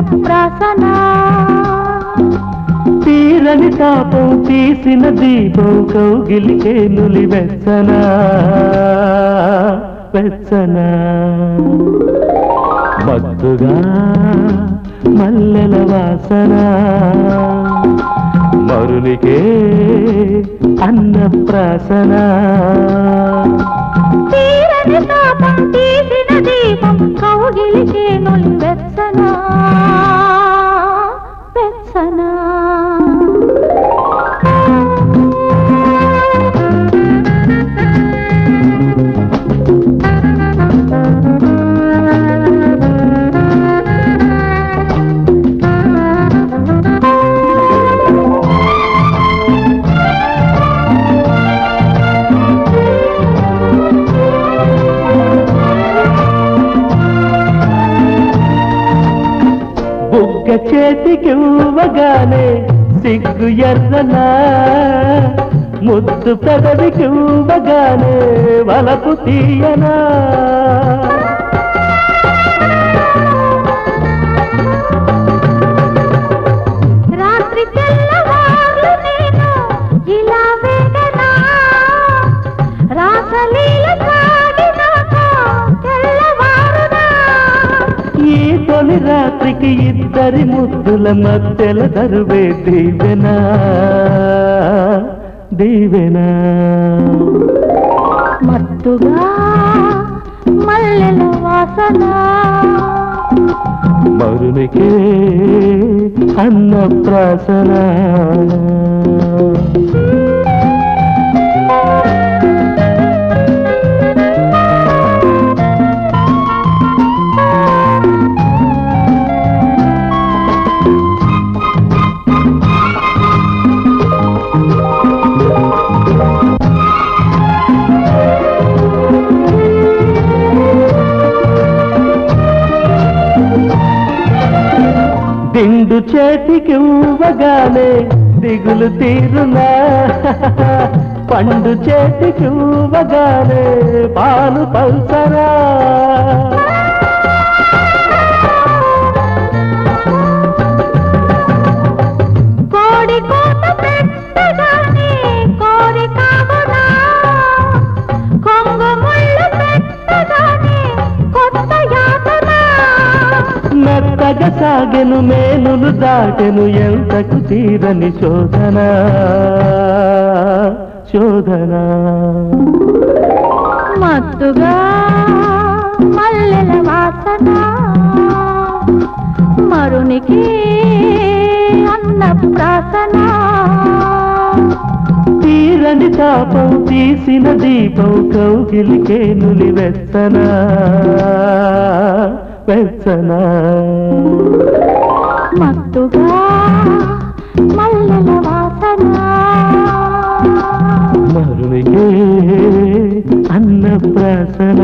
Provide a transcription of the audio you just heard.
అన్నప్రాసన తీరని తాపం తీసిన దీపం కౌగిలికే నులి వెచ్చనా. వెచ్చనా. మత్తుగా మల్లెల వాసన. మరునికే అన్నప్రాసన. బుగ్గ చేతికి ఇవ్వగానే సిగ్గు ఎర్రనా. ముద్దు పెదవికి ఇవ్వగానే వలపు తీయనా. తొలి రాత్రికి ఇద్దరి ముద్దుల మధ్యల దరువే దీవెనా? దీవెనా? మత్తుగా మల్లెల వాసన. మరునికే అన్నప్రాసన. దిండు చేతికి ఇవ్వగానే దిగులు తీరునా? పండు చేతికి ఇవ్వగానే పాలు పల్సరా? మెత్తగా సాగెను మేనులు దాటెను ఎంతకు తీరని శోధన. శోధన. మత్తుగా మల్లెల వాసన. మరునికి అన్నప్రాసన. తీరని తాపం తీసిన దీపం కౌగిలికే నులి వెచ్చనా మత్తుగా మల్లెల వాసన. అన్నప్రాసన?